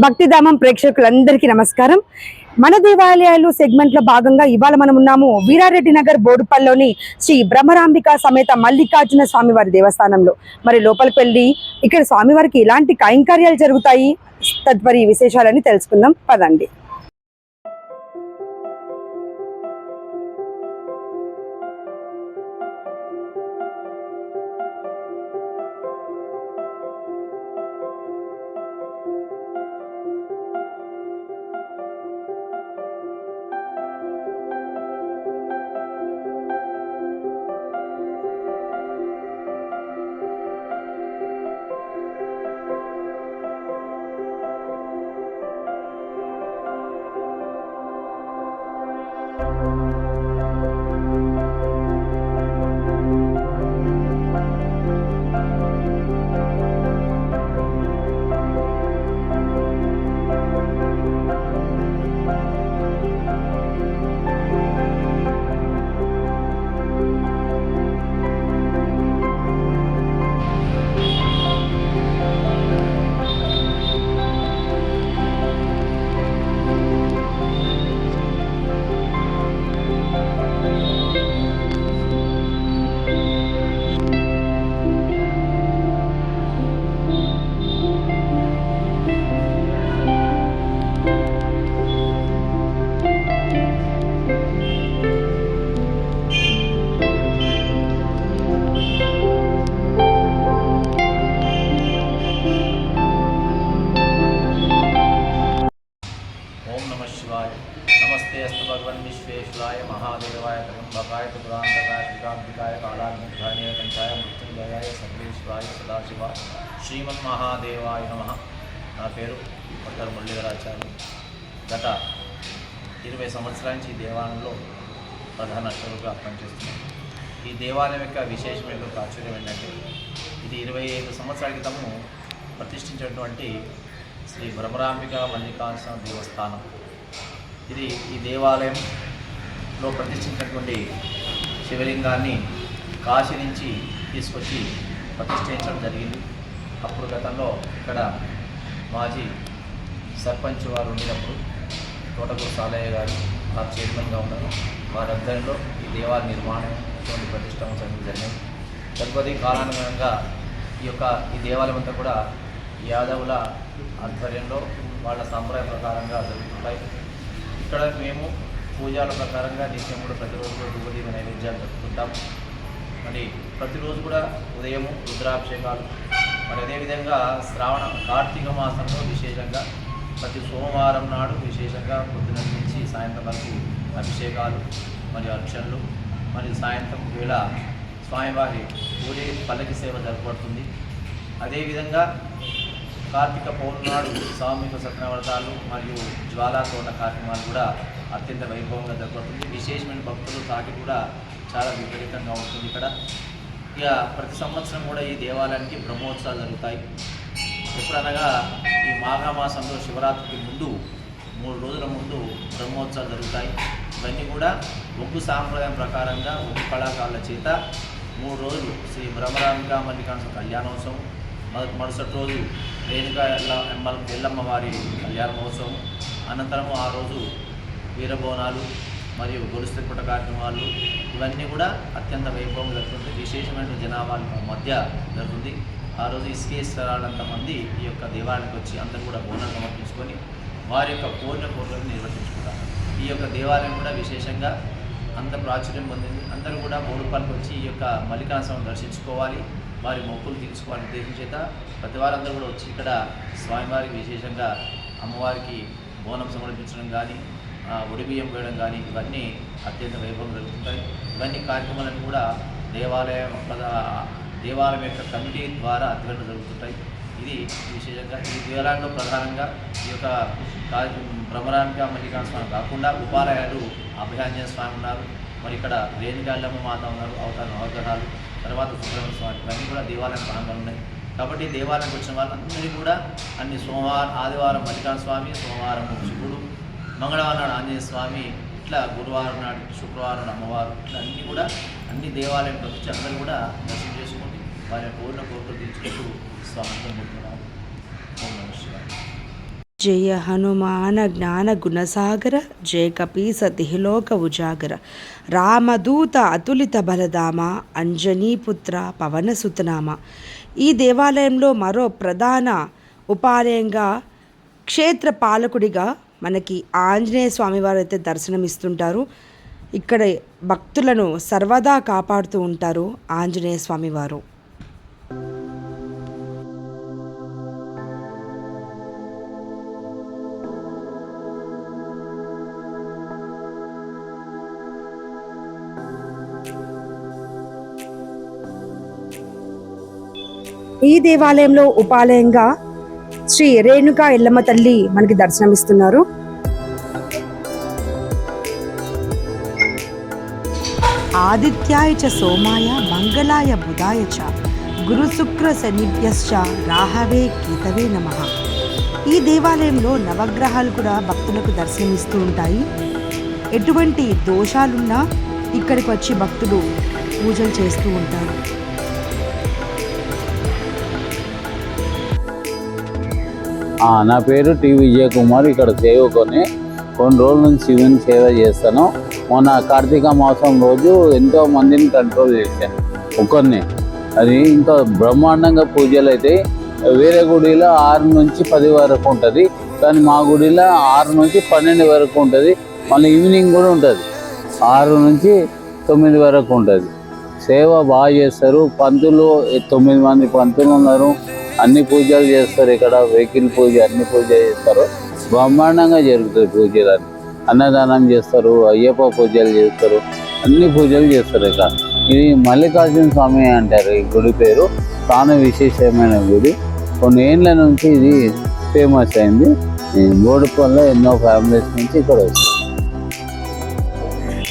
భక్తిధామం ప్రేక్షకులందరికీ నమస్కారం. మన దేవాలయాలు సెగ్మెంట్లో భాగంగా ఇవాళ మనం ఉన్నాము వీరారెడ్డి నగర్ బోడుపల్లిలోని శ్రీ బ్రహ్మరాంబిక సమేత మల్లికార్జున స్వామివారి దేవస్థానంలో. మరి లోపలికి వెళ్ళి ఇక్కడ స్వామివారికి ఎలాంటి కైంకర్యాలు జరుగుతాయి? తదుపరి విశేషాలని తెలుసుకుందాం. పదండి. నమ శివాయ నమస్తే అస్తు భగవన్ విశ్వేశ్వరాయ మహాదేవాయ కదంబకాయ త్రిపురాంతకాయ త్రికాంతికాయ కాళాగ్నిధ్యాయ కంఠాయ మృత్యుంజయాయ సర్వేశ్వరాయ సదాశివ శ్రీమన్ మహాదేవాయ నమ నా పేరు డాక్టర్ మురళీధరాచార్య. గత ఇరవై సంవత్సరాల నుంచి ఈ దేవాలయంలో ప్రధాన అర్చకులుగా పనిచేస్తున్నాను ఈ దేవాలయం యొక్క విశేషమైన ప్రాచుర్యం ఏంటంటే ఇది ఇరవై ఐదు సంవత్సరాల క్రితము ప్రతిష్ఠించినటువంటి శ్రీ భ్రమరాంబిక మల్లికార్జున దేవస్థానం. ఇది ఈ దేవాలయంలో ప్రతిష్ఠించినటువంటి శివలింగాన్ని కాశీ నుంచి తీసుకొచ్చి ప్రతిష్ఠించడం జరిగింది. అప్పుడు గతంలో ఇక్కడ మాజీ సర్పంచ్ వారు ఉండినప్పుడు తోటకూరు సాలయ్య గారు వారు చైర్మన్గా ఉన్నారు. వారి ఈ దేవాలయ నిర్మాణం ప్రతిష్టం జరిగింది. తదుపరి కాలానుగుణంగా ఈ యొక్క ఈ దేవాలయం అంతా కూడా యాదవుల ఆధ్వర్యంలో వాళ్ళ సాంప్రదాయ ప్రకారంగా జరుగుతుంటాయి. ఇక్కడ మేము పూజల ప్రకారంగా నిత్యం కూడా ప్రతిరోజు కూడా ధూపదీప నైవేద్యాలు జరుపుకుంటాం. మరి ప్రతిరోజు కూడా ఉదయం రుద్రాభిషేకాలు మరి అదేవిధంగా శ్రావణ కార్తీక మాసంలో విశేషంగా ప్రతి సోమవారం నాడు విశేషంగా పొద్దున నుంచి సాయంత్రం వరకు అభిషేకాలు మరియు అర్చనలు మరియు సాయంత్రం వేళ స్వామివారి పూజ పల్లకి సేవ జరపబడుతుంది. అదేవిధంగా కార్తీక పౌర్ణాడు సామూహిక సత్యవ్రతాలు మరియు జ్వాలా తోట కార్యక్రమాలు కూడా అత్యంత వైభవంగా జరుగుతుంది విశేషమైన భక్తులు తాకి కూడా చాలా విపరీతంగా ఉంటుంది ఇక్కడ. ఇక ప్రతి సంవత్సరం కూడా ఈ దేవాలయానికి బ్రహ్మోత్సవాలు జరుగుతాయి. ఎప్పుడనగా ఈ మాఘమాసంలో శివరాత్రికి ముందు మూడు రోజుల ముందు బ్రహ్మోత్సవాలు జరుగుతాయి. ఇవన్నీ కూడా ఒగ్గు సాంప్రదాయం ప్రకారంగా ఒగ్గు కళాకారుల చేత మూడు రోజులు శ్రీ బ్రహ్మరామిక మల్లికార్జున కళ్యాణోత్సవం మరుసటి రోజు రేణుకా ఎల్ల ఎల్లమ్మ వారి కళ్యాణ మహోత్సవం. అనంతరం ఆ రోజు వీరబోనాలు మరియు గొలుసు తిప్పట కార్యక్రమాలు. ఇవన్నీ కూడా అత్యంత వైభవంగా జరుగుతుంది విశేషమైన జనాభాల మధ్య జరుగుతుంది. ఆ రోజు ఇసుకేశ్వరాలంత మంది ఈ యొక్క దేవాలయానికి వచ్చి అందరూ కూడా బోనం సమర్పించుకొని వారి యొక్క కోరిన కోరికలను నిర్వర్తించుకుంటారు. ఈ యొక్క దేవాలయం కూడా విశేషంగా అంత ప్రాచుర్యం పొందింది. అందరూ కూడా బోడుపాలకు వచ్చి ఈ యొక్క మల్లికార్జున దర్శించుకోవాలి. వారి మొక్కులు తీర్చుకోవాలని ఉద్దేశం చేత ప్రతి వారందరూ కూడా వచ్చి ఇక్కడ స్వామివారికి విశేషంగా అమ్మవారికి బోనం సమర్పించడం కానీ ఒడిబియ్యం వేయడం కానీ ఇవన్నీ అత్యంత వైభవం జరుగుతుంటాయి. ఇవన్నీ కార్యక్రమాలను కూడా దేవాలయం దేవాలయం యొక్క కమిటీ ద్వారా అధ్వర్యంలో జరుగుతుంటాయి. ఇది విశేషంగా ఈ దేవాలయంలో ప్రధానంగా ఈ యొక్క కార్యక్రమం భ్రమరాంబిక మల్లికార్జున స్వామి కాకుండా ఉపాలయాలు అభయాంజన స్వామి ఉన్నారు. మరి ఇక్కడ రేణుగాళ్ళమ్మ మాత ఉన్నారు అవతార నవగ్రహాలు తర్వాత సుబ్రహ్మణ్య స్వామి ఇవన్నీ కూడా దేవాలయం ప్రాంగణం ఉన్నాయి. కాబట్టి దేవాలయంకి వచ్చిన వాళ్ళందరినీ కూడా అన్ని సోమవారం ఆదివారం మల్లికార్జున స్వామి సోమవారం శివుడు మంగళవారం నాడు ఆంజనేయ స్వామి ఇట్లా గురువారం నాడు శుక్రవారం అమ్మవారు ఇట్లా అన్నీ కూడా అన్ని దేవాలయాలకు వచ్చి అందరూ కూడా దర్శనం చేసుకుని వారి పూర్ణ కోరిన కోరికలు తీర్చుకుంటూ స్వామితో ఉంటున్నారు ఓం నమః శివాయ. జయ హనుమాన జ్ఞాన గుణసాగర జయ కపీస తిహిలోక ఉజాగర రామదూత అతులిత బలధామ అంజనీపుత్ర పవనసుతనామ ఈ దేవాలయంలో మరో ప్రధాన ఉపాలయంగా క్షేత్ర పాలకుడిగా మనకి ఆంజనేయ స్వామివారు అయితే దర్శనమిస్తుంటారు. ఇక్కడ భక్తులను సర్వదా కాపాడుతూ ఉంటారు ఆంజనేయ స్వామివారు ఈ దేవాలయంలో ఉపాలయంగా శ్రీ రేణుకా ఎల్లమ్మ తల్లి మనకి దర్శనమిస్తున్నారు. ఆదిత్యాయ చ సోమాయ మంగళాయ బుధాయ చ గురు శుక్ర శనిభ్యశ్చ రాహవే కీతవే నమ. ఈ దేవాలయంలో నవగ్రహాలు కూడా భక్తులకు దర్శనమిస్తూ ఉంటాయి. ఎటువంటి దోషాలున్నా ఇక్కడికి వచ్చి భక్తులు పూజలు చేస్తూ ఉంటారు. నా పేరు టి విజయ్ కుమార్. ఇక్కడ సేవకొని కొన్ని రోజుల నుంచి శివుని సేవ చేస్తాను. మొన్న కార్తీక మాసం రోజు ఎంతో మందిని కంట్రోల్ చేశాను. ఒక్కరిని. అది ఇంకా బ్రహ్మాండంగా పూజలు అయితే వేరే గుడిలో ఆరు నుంచి పది వరకు ఉంటుంది. కానీ మా గుడిలో ఆరు నుంచి పన్నెండు వరకు ఉంటుంది. మళ్ళీ ఈవినింగ్ కూడా ఉంటుంది. ఆరు నుంచి తొమ్మిది వరకు ఉంటుంది. సేవ బాగా చేస్తారు. పంతులు తొమ్మిది మంది పంతులు ఉన్నారు. అన్ని పూజలు చేస్తారు ఇక్కడ వెహికల్ పూజ అన్ని పూజ చేస్తారు. బ్రహ్మాండంగా జరుగుతుంది పూజలు అన్నదానం చేస్తారు అయ్యప్ప పూజలు చేస్తారు అన్ని పూజలు చేస్తారు ఇక్కడ. ఇది మల్లికార్జున స్వామి అంటారు ఈ గుడి పేరు. చాలా విశేషమైన గుడి. కొన్ని ఏళ్ళ నుంచి ఇది ఫేమస్ అయింది. ఈ ఎన్నో ఫ్యామిలీస్ నుంచి ఇక్కడ వచ్చారు.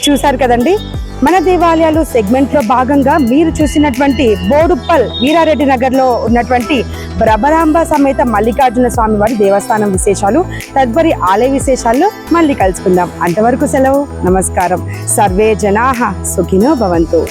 చూశారు కదండి? మన దేవాలయాలు సెగ్మెంట్లో భాగంగా మీరు చూసినటువంటి బోడుప్పల్ వీరారెడ్డి నగర్లో ఉన్నటువంటి ప్రభరాంబ సమేత మల్లికార్జున స్వామి వారి దేవస్థానం విశేషాలు తదుపరి ఆలయ విశేషాల్లో మళ్ళీ కలుసుకుందాం. అంతవరకు సెలవు నమస్కారం. సర్వే జనా సుఖినో భవంతు.